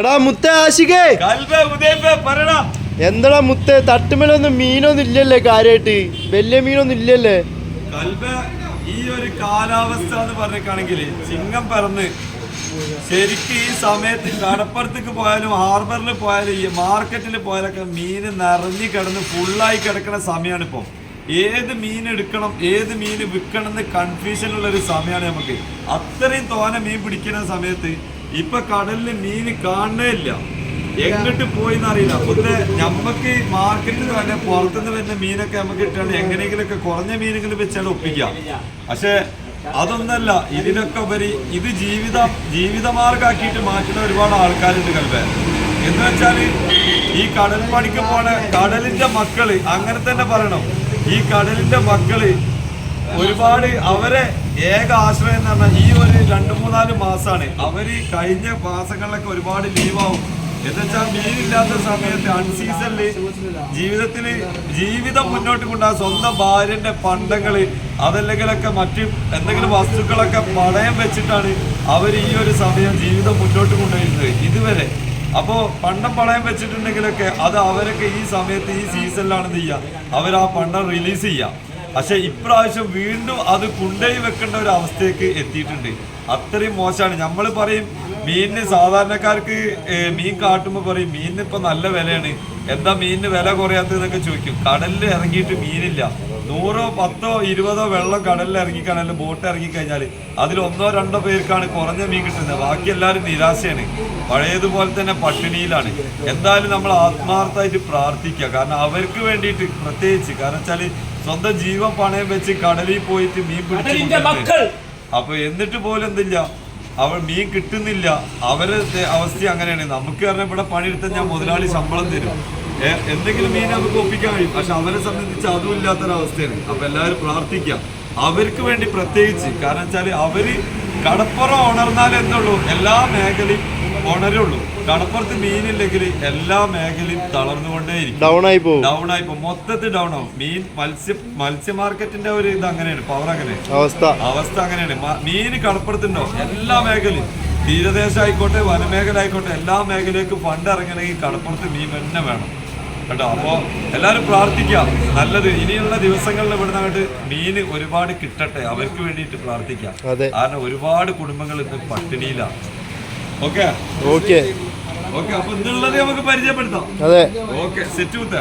എടാ മുത്തേ ആശികേ. എന്തടാ മുത്ത തട്ടുമേലൊന്നും മീനൊന്നും ഇല്ലല്ലേ കാര്യമായിട്ട് വലിയ മീനൊന്നും ഇല്ലല്ലേ? ഈ ഒരു കാലാവസ്ഥ എന്ന് പറഞ്ഞിട്ടാണെങ്കിൽ ചിങ്ങം പറന്ന് ശരിക്കും ഈ സമയത്ത് കടപ്പുറത്തേക്ക് പോയാലും ഹാർബറിൽ പോയാലും ഈ മാർക്കറ്റിൽ പോയാലൊക്കെ മീൻ നിറഞ്ഞു കിടന്ന് ഫുള്ളായി കിടക്കുന്ന സമയമാണ് ഇപ്പം ഏത് മീൻ എടുക്കണം ഏത് മീൻ വിൽക്കണം എന്ന് കൺഫ്യൂഷനുള്ള ഒരു സമയമാണ് നമുക്ക്. അത്രയും തോനെ മീൻ പിടിക്കുന്ന സമയത്ത് ഇപ്പൊ കടലിൽ മീൻ ഇല്ല എങ്ങോട്ട് പോയി എന്നറിയില്ല പിന്നെ നമുക്ക് മാർക്കറ്റിൽ തന്നെ പുറത്തുനിന്ന് വരുന്ന മീനൊക്കെ നമുക്ക് കിട്ടുകയാണ് എങ്ങനെയെങ്കിലൊക്കെ കുറഞ്ഞ മീനെങ്കിലും വെച്ചാണ് ഒപ്പിക്കാം. പക്ഷെ അതൊന്നല്ല. ഇതിനൊക്കെ ഉപരി ഇത് ജീവിതം ജീവിതമാർഗാക്കിയിട്ട് മാറ്റുന്ന ഒരുപാട് ആൾക്കാരുണ്ട് കൽവേ എന്ന് വെച്ചാൽ ഈ കടൽ പണിക്ക് പോണ കടലിന്റെ മക്കൾ അങ്ങനെ തന്നെ പറയണം. ഈ കടലിന്റെ മക്കൾ ഒരുപാട് അവരെ ഏക ആശ്രയം എന്ന് പറഞ്ഞാൽ ഈ ഒരു രണ്ട് മൂന്നാൽ മാസമാണ് അവർ കഴിഞ്ഞ മാസങ്ങളിലൊക്കെ ഒരുപാട് ലീവാവും എന്നുവെച്ചാൽ മീനില്ലാത്ത സമയത്ത് അൺസീസണിൽ ജീവിതത്തിൽ ജീവിതം മുന്നോട്ട് കൊണ്ടുപോകാൻ സ്വന്തം ഭാര്യന്റെ പണ്ടങ്ങൾ അതല്ലെങ്കിലൊക്കെ മറ്റു എന്തെങ്കിലും വസ്തുക്കളൊക്കെ പണയം വെച്ചിട്ടാണ് അവർ ഈ ഒരു സമയം ജീവിതം മുന്നോട്ട് കൊണ്ടുപോയിരുന്നത് ഇതുവരെ. അപ്പോ പണ്ടം പണയം വെച്ചിട്ടുണ്ടെങ്കിലൊക്കെ അത് അവരൊക്കെ ഈ സമയത്ത് ഈ സീസണിലാണ് ചെയ്യുക? അവർ ആ പണ്ടം റിലീസ് ചെയ്യുക. പക്ഷെ ഇപ്രാവശ്യം വീണ്ടും അത് കൊണ്ടുപോയി വെക്കേണ്ട ഒരു അവസ്ഥയ്ക്ക് എത്തിയിട്ടുണ്ട്. അത്രയും മോശമാണ്. നമ്മൾ പറയും മീനിന് സാധാരണക്കാർക്ക് മീൻ കാട്ടുമ്പോൾ പറയും മീനിന് ഇപ്പൊ നല്ല വിലയാണ്. എന്താ മീനിന് വില കുറയാത്തതെന്നൊക്കെ ചോദിക്കും. കടലിൽ ഇറങ്ങിയിട്ട് മീനില്ല. നൂറോ പത്തോ ഇരുപതോ വെള്ളം കടലിൽ ഇറങ്ങിക്കാണല്ലോ ബോട്ട് ഇറങ്ങിക്കഴിഞ്ഞാൽ അതിൽ ഒന്നോ രണ്ടോ പേർക്കാണ് കുറഞ്ഞ മീൻ കിട്ടുന്നത്. ബാക്കി എല്ലാവരും നിരാശയാണ്. പഴയതുപോലെ തന്നെ പട്ടിണിയിലാണ്. എന്തായാലും നമ്മൾ ആത്മാർത്ഥമായിട്ട് പ്രാർത്ഥിക്കുക. കാരണം അവർക്ക് വേണ്ടിയിട്ട് പ്രത്യേകിച്ച്. കാരണം വെച്ചാൽ സ്വന്തം ജീവൻ പണയം വെച്ച് കടലിൽ പോയിട്ട് മീൻ പിടിച്ചു അപ്പൊ എന്നിട്ട് പോലും എന്തില്ല? അവൾ മീൻ കിട്ടുന്നില്ല. അവരെ അവസ്ഥ അങ്ങനെയാണ്. നമുക്ക് പറഞ്ഞാൽ ഇവിടെ പണിയെടുത്ത ഞാൻ മുതലാളി ശമ്പളം തരും. എന്തെങ്കിലും മീൻ നമുക്ക് ഒപ്പിക്കാൻ കഴിയും. പക്ഷെ അവരെ സംബന്ധിച്ച് അതും ഇല്ലാത്തൊരവസ്ഥയാണ്. അപ്പൊ എല്ലാവരും പ്രാർത്ഥിക്കാം അവർക്ക് വേണ്ടി പ്രത്യേകിച്ച്. കാരണം വെച്ചാൽ അവർ കടപ്പുറം ഉണർന്നാലേ എന്തുള്ളൂ എല്ലാ മേഖലയും ഉണരുള്ളൂ കടപ്പുറത്ത് മീനില്ലെങ്കിൽ എല്ലാ മേഖലയും തളർന്നുകൊണ്ടേയിരിക്കും ഡൗൺ ആയി പോകും ഡൗൺ ആയി പോകും മൊത്തത്തിൽ ഡൗൺ ആവും. മീൻ മത്സ്യ മത്സ്യ മാർക്കറ്റിന്റെ ഒരു ഇത് അങ്ങനെയാണ്. പവർ അങ്ങനെ. അവസ്ഥ. അവസ്ഥ അങ്ങനെയാണ്. മീൻ മീന് കടപ്പുറത്തുണ്ടോ? എല്ലാ മേഖലയും. തീരദേശം ആയിക്കോട്ടെ വനമേഖല ആയിക്കോട്ടെ എല്ലാ മേഖലയ്ക്കും ഫണ്ട് ഇറങ്ങണമെങ്കിൽ കടപ്പുറത്ത് മീൻ തന്നെ വേണം. കേട്ടോ? അപ്പോ എല്ലാവരും പ്രാർത്ഥിക്കാം. നല്ലത്. ഇനിയുള്ള ദിവസങ്ങളിൽ ഇവിടെ അങ്ങോട്ട് മീന് ഒരുപാട് കിട്ടട്ടെ. അവർക്ക് വേണ്ടിയിട്ട് പ്രാർത്ഥിക്കാം. കാരണം ഒരുപാട് കുടുംബങ്ങൾ ഇന്ന് പട്ടിണിയിലാണ്. ഓക്കെ ഓക്കെ ഓക്കെ അപ്പൊ ഇന്നുള്ളത് നമുക്ക് പരിചയപ്പെടുത്താം. അതെ. Okay set കുത്ത